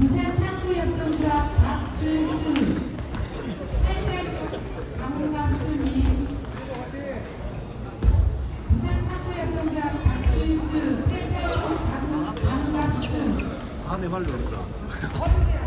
부산 탁구협동조합 박준수 8별 강강순이. 부산 탁구협동조합 박준수 8별 강강순. 안에 말려온다. 후원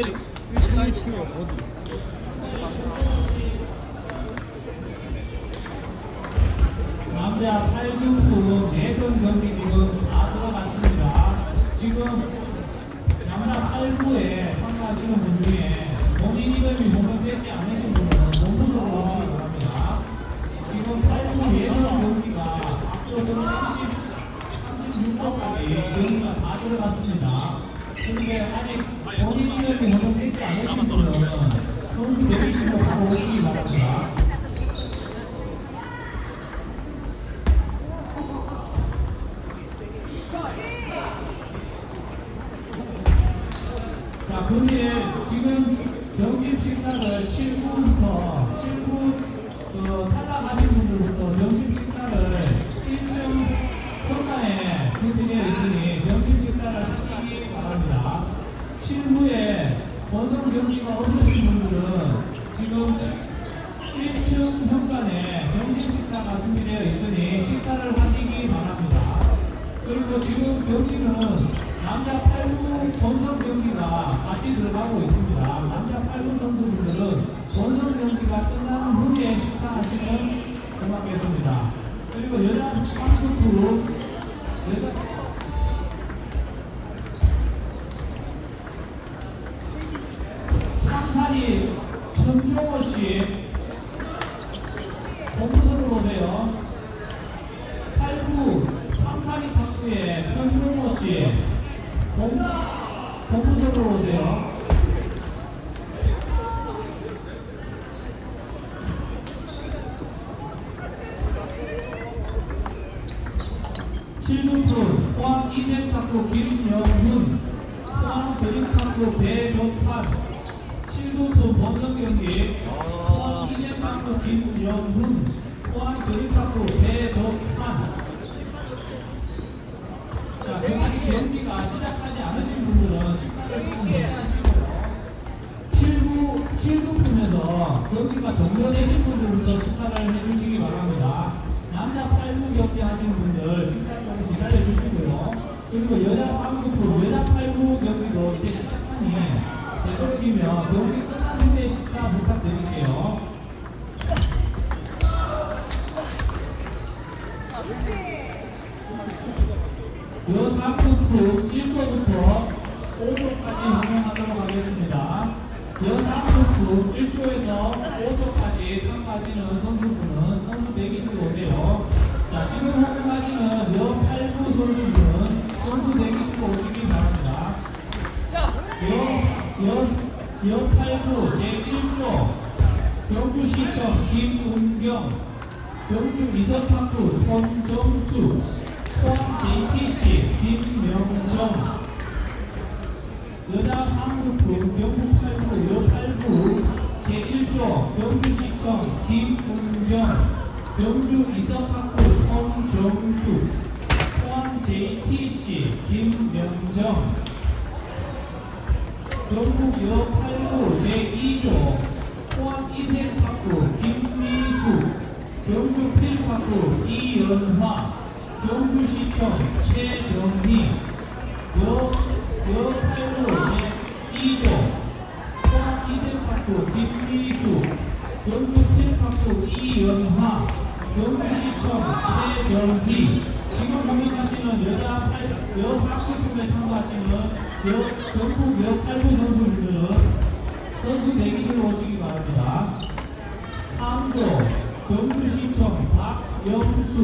내리 1층이 2층이 어디 거예요. 연기가 시작하지 않으신 분들은 식사를 실부 실부품에서 연기가 종료되신 분들부터 식사를 해주시기 바랍니다. 남자 8부 격기 하신 분들 식사 좀 기다려 주시고요. 그리고 여자 3부품 자, 활동하시는 요 8부 선수분은 선수 대기실로 오시기 바랍니다. 요, 요, 요 8부 제1조 경주시청 김은경 경주 이선탁구 손정수 포항 JTC 김명정 여자 3부프 경북 8부 여 8부 제1조 경주시청 김은경 경주 이선탁구 손정수. 포항 JTC 김명정. 경북 여 8부 제2조. 포항 이세탁구 김미수. 경주 필파구 이연화. 경주시청 최정희. 여, 여 8부 제2조. 포항 이세탁구 김미수. 경주 필파구 이연화 경주시청 최정희 지금 공연하시는 여자 8, 여 4구팀에 참가하시는 여 경북 여 8부 선수분들은 선수 대기실로 오시기 바랍니다. 3조 경주시청 박영수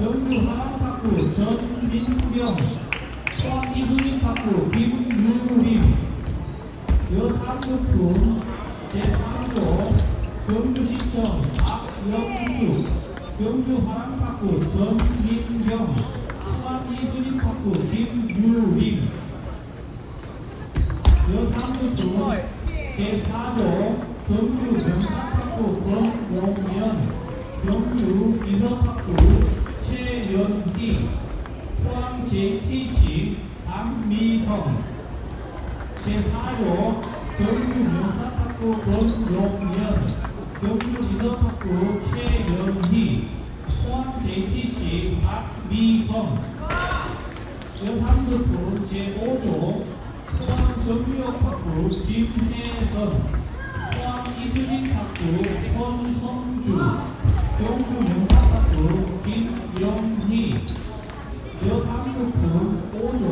경주 하남탁구 전민경 포항 이수민 탁구 김유림 여 3부품 제3조 경주시청 박영수 경주 하남탁구 전민경 포항 이수민탁구 김유림. 여3부품 제4조 경주 명사탁구 권용면 경주 이서탁구 최연희 포항 JTC 안미성. 제4조 경주 명사탁구 권용면 경주 이서탁구 최연희 포항 JTC 박미성 여3부품 제5조 포항 정유역학부 김혜선 포항 이수진 학부 손성주 경주 명사학부 김영희 여3부품 5조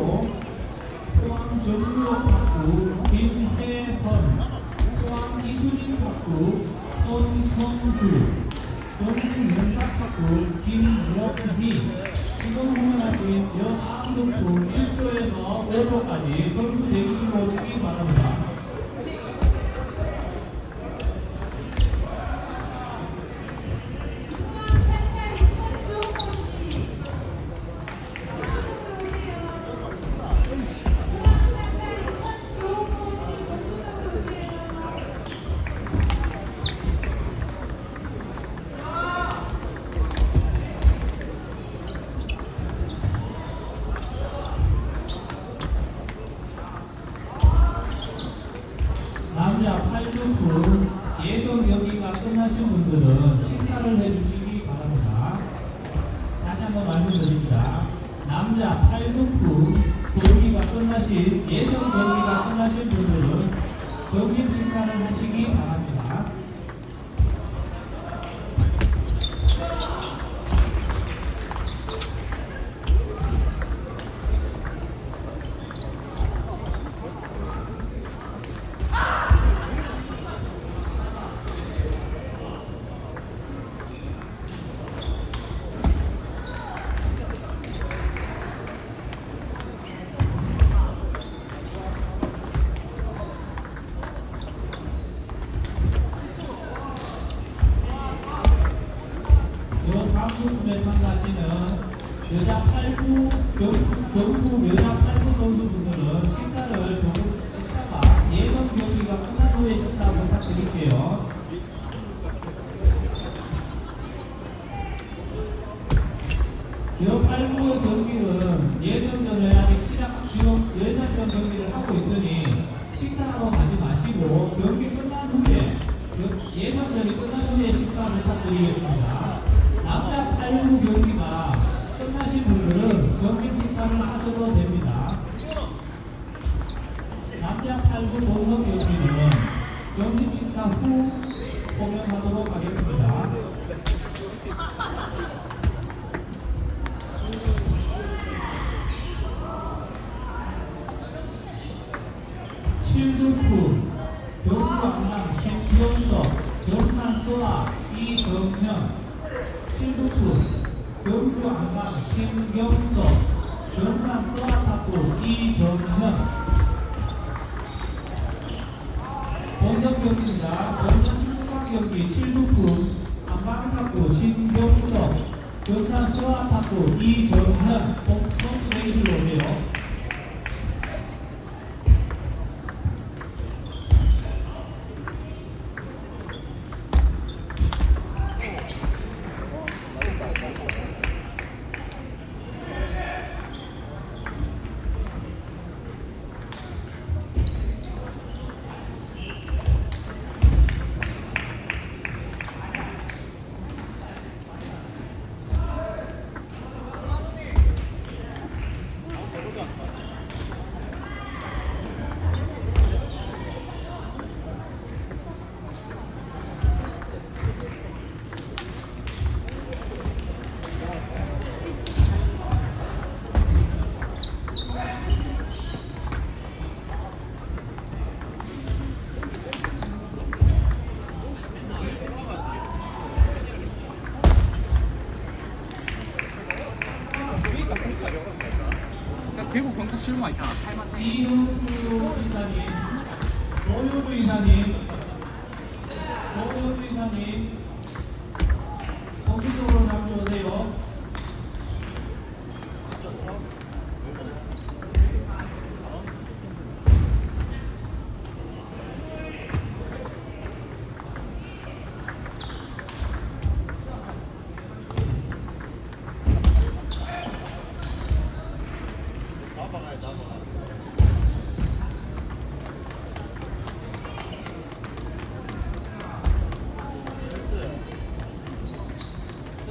포항 정유역학부 김혜선 포항 이수진 학부 손성주 경주 명사학부 김영희 지금 공연하신 여3부품 1조에서 5조까지 선수 대기실로 오시기 바랍니다. 남자 8부품 예선 경기가 끝나신 분들은 식사를 해주시기 바랍니다. 다시 한번 말씀드립니다. 남자 8부품 경기가 끝나신 예선 경기가 끝나신 분들은 점심 3부팀에 참가하시는 여자 8부 경북, 경북 여자 8부 선수분들은 식사를 점심 식사 후 공연하도록 하겠습니다. 대구 경북 실무가 있잖아. 이용구 이사님, 노유부 이사님, 노유부 이사님.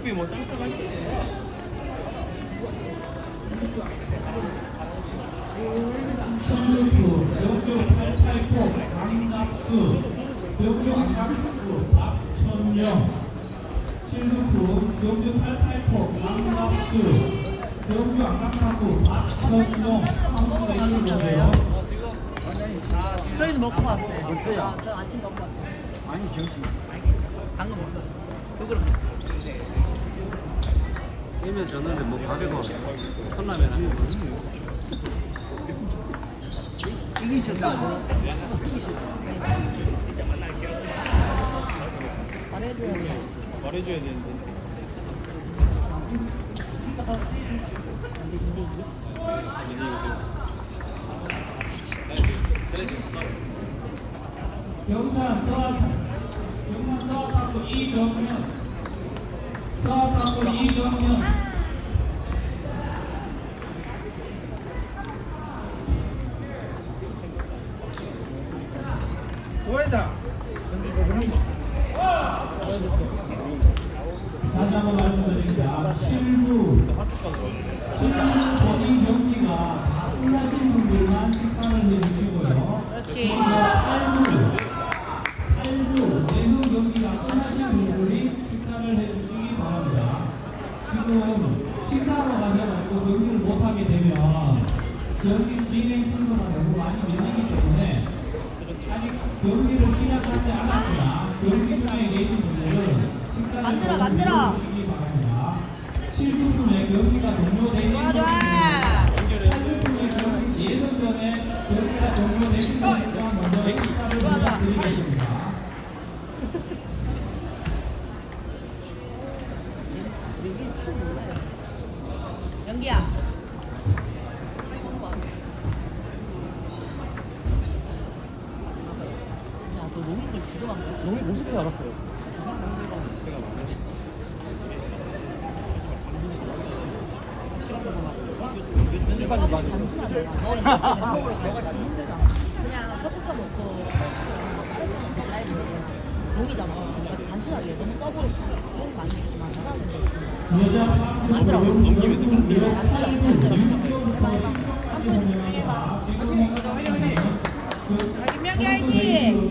어차피 뭐 저희도 먹고 왔어요. 아, 전 아침 먹고 왔어요. 아니, 정신. 이면 졌는데 뭐 밥이고 컵라면 아니고 이기셨다. 말해줘야지. 말해줘야 되는데. 경산 서학 경산 서학학부 이정현 서학학부 이정현 농익을 지금 한 거야? 너무 모스트 알았어요. 단순하게 너무 많이 만들어. 김명기 화이팅!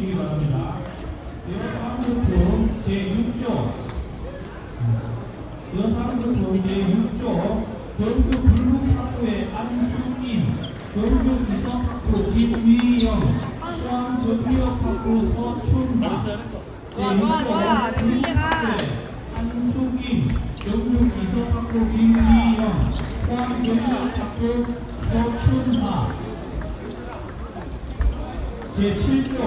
경주 불국학부의 안수인 경주 이성학부 김미영 포항 좋아, 좋아, 좋아. 민기가. 안수인 경주 이성학부 김미영 포항 전기역학부 서춘하 제7조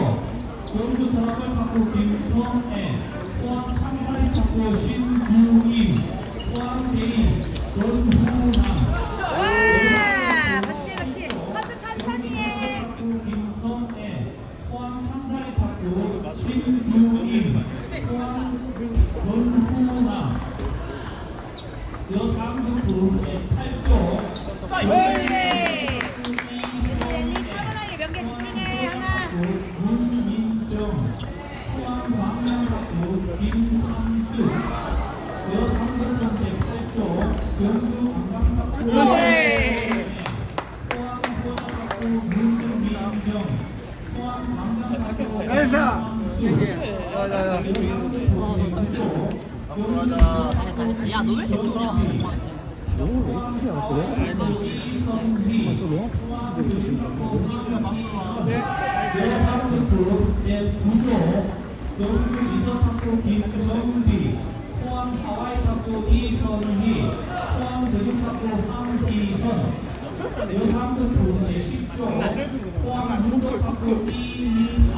경주 산업학부 김성애 포항 창사립학부 신규임 포항 대인 와! 같이, 같이. 하트 천천히 해. 권후남 여상부품 제8조 잘했어. 야야야. 잘했어, 잘했어. 이렇게. 왜? 아, 저 너무 여상부품 제9조 경주 이서학부 김정비 포항 하와이학부 이 내용상품 교재 10조 포항 중도 파크 1, 2,